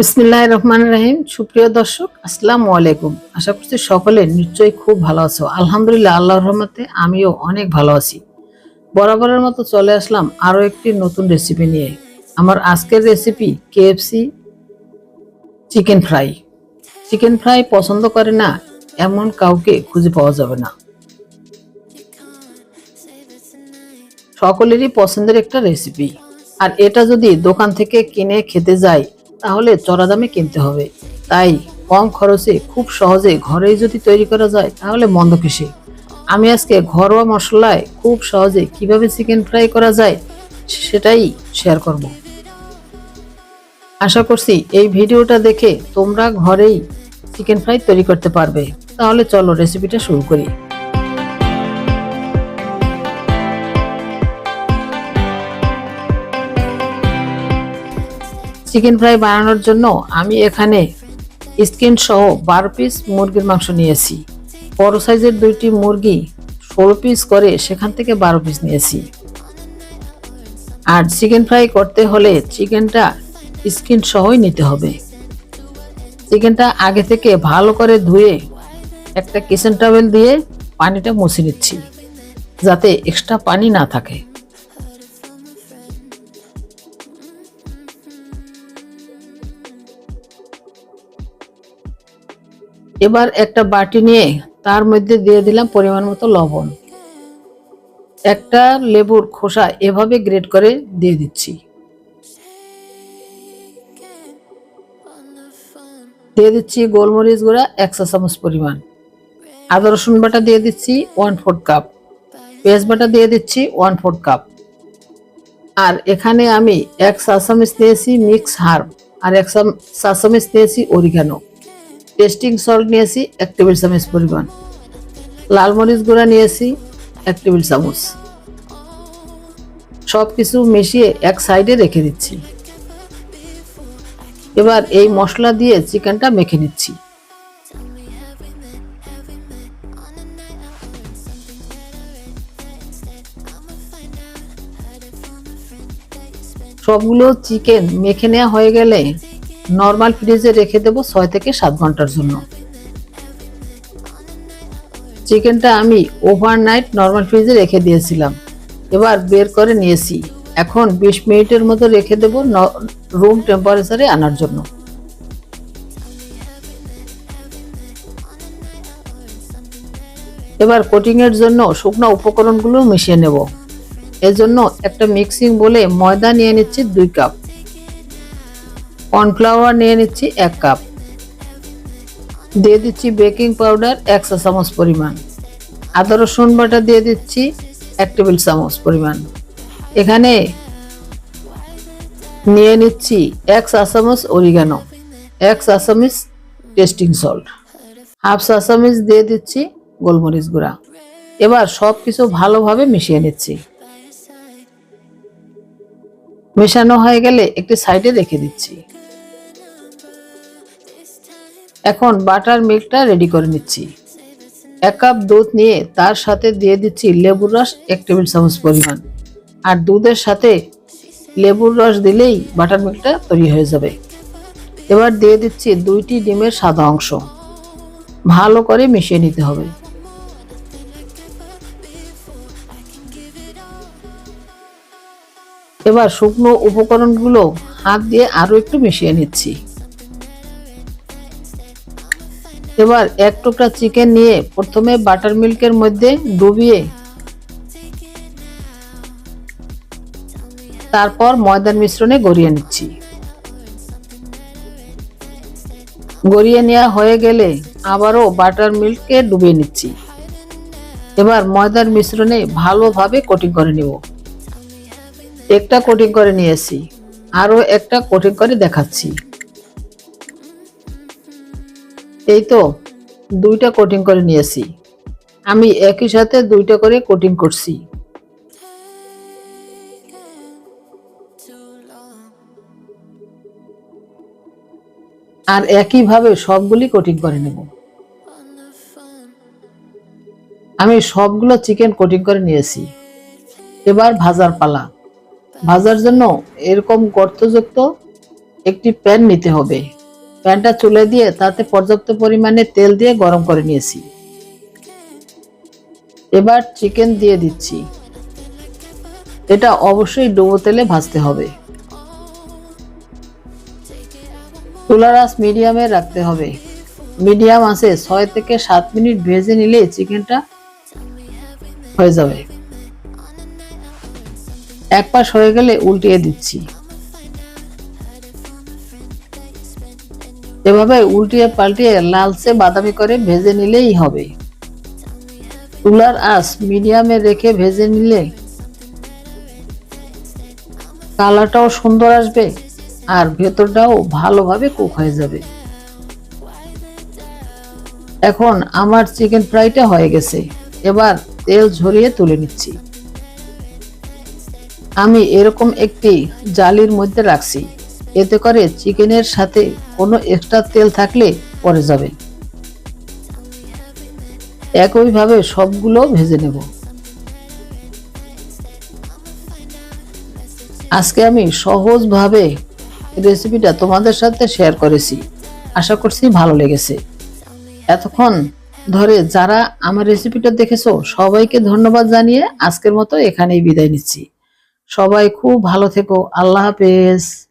বিসমিল্লাহ রহমান রাহিম। সুপ্রিয় দর্শক, আসসালামু আলাইকুম। আশা করছি সকলে নিশ্চয়ই খুব ভালো আছো। আলহামদুলিল্লাহ, আল্লাহর রহমতে আমিও অনেক ভালো আছি। বরাবরের মতো চলে আসলাম আরও একটি নতুন রেসিপি নিয়ে। আমার আজকের recipe KFC chicken fry chicken fry পছন্দ করে না, এমন কাউকে খুঁজে পাওয়া যাবে না। সকলেরই পছন্দের একটা রেসিপি আর এটা যদি দোকান থেকে কিনে খেতে যাই তাহলে চড়া দামে কিনতে হবে। তাই কম খরচে খুব সহজে ঘরেই যদি তৈরি করা যায়, তাহলে মন্দ কিসে? আমি আজকে ঘরোয়া মশলায় খুব সহজে কীভাবে চিকেন ফ্রাই করা যায়, সেটাই শেয়ার করব। আশা করছি এই ভিডিওটা দেখে তোমরা ঘরেই চিকেন ফ্রাই তৈরি করতে পারবে। তাহলে চলো রেসিপিটা শুরু করি। চিকেন ফ্রাই বানানোর জন্য আমি এখানে স্কিন সহ বারো পিস মুরগির মাংস নিয়েছি। বড় সাইজের দুইটি মুরগি ষোলো পিস করে সেখান থেকে বারো পিস নিয়েছি। আর চিকেন ফ্রাই করতে হলে চিকেনটা স্কিন সহই নিতে হবে। চিকেনটা আগে থেকে ভালো করে ধুয়ে একটা কিচেন টাওয়েল দিয়ে পানিটা মুছে নিচ্ছি, যাতে এক্সট্রা পানি না থাকে। এবার একটা বাটি নিয়ে তার মধ্যে দিয়ে দিলাম পরিমাণ মতো লবণ। একটা লেবুর খোসা এভাবে গ্রেড করে দিয়ে দিচ্ছি। দিয়ে দিচ্ছি গোলমরিচ গুঁড়া একশো চামচ পরিমাণ। আদা রসুন বাটা দিয়ে দিচ্ছি ওয়ান ফোর্থ কাপ। পেঁয়াজ বাটা দিয়ে দিচ্ছি ওয়ান ফোর্থ কাপ। আর এখানে আমি এক চা চামচ নিয়েছি মিক্স হার্ব। আর এক চা চামচ নিয়েছি অরিগানো। টেস্টিং সল্ট নিয়েছি, এক টেবিল চামচ পরিমাণ। লাল মরিচ গুঁড়া নিয়েছি, এক টেবিল চামচ। সব কিছু মিশিয়ে এক সাইডে রেখে দিচ্ছি। এবার এই মশলা দিয়ে চিকেনটা মেখে নিচ্ছি। সবগুলো চিকেন মেখে নেওয়া হয়ে গেলে নর্মাল ফ্রিজে রেখে দেব ছয় থেকে সাত ঘণ্টার জন্য। চিকেনটা আমি ওভারনাইট নর্মাল ফ্রিজে রেখে দিয়েছিলাম। এবার বের করে নিয়েছি। এখন বিশ মিনিটের মতো রেখে দেব রুম টেম্পারেচারে আনার জন্য। এবার কোটিংয়ের জন্য শুকনো উপকরণগুলো মিশিয়ে নেব। এর জন্য একটা মিক্সিং বলে ময়দা নিয়ে নিচ্ছি দুই কাপ কর্নফ্লাওয়ার নিয়ে নিচ্ছি এক কাপ। দিয়ে দিচ্ছি বেকিং পাউডার একশো চামচ পরিমাণ। আদা, রসুন বাটা দিয়ে দিচ্ছি এক টেবিল চামচ পরিমাণ। এখানে নিয়ে নিচ্ছি এক চা চামচ অরিগানো, এক চা চামচ টেস্টিং সল্ট, হাফ চা চামচ দিয়ে দিচ্ছি গোলমরিচ গুঁড়া। এবার সব কিছু ভালোভাবে মিশিয়ে নিচ্ছি। মেশানো হয়ে গেলে একটি সাইডে রেখে দিচ্ছি। এখন বাটার মিল্কটা রেডি করে নিচ্ছি। এক কাপ দুধ নিয়ে তার সাথে দিয়ে দিচ্ছি লেবুর রস এক টেবিল চামচ পরিমাণ। আর দুধের সাথে লেবুর রস দিলেই বাটার মিল্কটা তৈরি হয়ে যাবে। এবার দিয়ে দিচ্ছি দুইটি ডিমের সাদা অংশ। ভালো করে মিশিয়ে নিতে হবে। এবার শুকনো উপকরণগুলো হাত দিয়ে আরও একটু মিশিয়ে নিচ্ছি। এবার এক টুকরা চিকেন নিয়ে প্রথমে বাটার মিল্কের মধ্যে ডুবিয়ে তারপর ময়দার মিশ্রণে গড়িয়ে নিচ্ছি। গড়িয়ে নেওয়া হয়ে গেলে আবারও বাটার মিল্ককে ডুবিয়ে নিচ্ছি। এবার ময়দার মিশ্রণে ভালোভাবে কোটিং করে নিব। একটা কোটিং করে নিয়েছি। আরও একটা কোটিং করে দেখাচ্ছি। এই তো, দুইটা কোটিং করে নিয়েছি। আমি একই সাথে দুইটা করে কোটিং করছি। আর একইভাবে সবগুলি কোটিং করে নেব। আমি সবগুলো চিকেন কোটিং করে নিয়েছি। এবার ভাজার পালা। ভাজার জন্য এরকম গর্তযুক্ত একটি প্যান নিতে হবে। প্যানটা চুলে দিয়ে তাতে পর্যাপ্ত পরিমাণে তেল দিয়ে গরম করে নিয়েছি। এবার চিকেন দিয়ে দিচ্ছি। এটা অবশ্যই ডুবো তেলে ভাজতে হবে। চুলার আঁচ মিডিয়ামে রাখতে হবে। মিডিয়াম আছে ছয় থেকে সাত মিনিট ভেজে নিলে চিকেনটা হয়ে যাবে। এক পাশ হয়ে গেলে উল্টিয়ে দিচ্ছি। এভাবে উল্টিয়ে পাল্টিয়ে লালচে বাদামি করে ভেজে নিলেই হবে। চুলার আঁচ মিডিয়ামে রেখে ভেজে নিলে কালারটাও সুন্দর আসবে আর ভেতরটাও ভালোভাবে কুক হয়ে যাবে। এখন আমার চিকেন ফ্রাইটা হয়ে গেছে। এবার তেল ঝরিয়ে তুলে নিচ্ছি। আমি এরকম একটি জালির মধ্যে রাখছি। এতে করে চিকেনের সাথে কোনো এক্সট্রা তেল থাকলে পরে যাবে। একইভাবে সবগুলো ভেজে নেব। আজকে আমি সহজভাবে রেসিপিটা তোমাদের সাথে শেয়ার করেছি। আশা করছি ভালো লেগেছে। এতক্ষণ ধরে যারা আমার রেসিপিটা দেখেছ, সবাইকে ধন্যবাদ জানিয়ে আজকের মতো এখানেই বিদায় নিচ্ছি। সবাই খুব ভালো থেকো। আল্লাহ হাফেজ।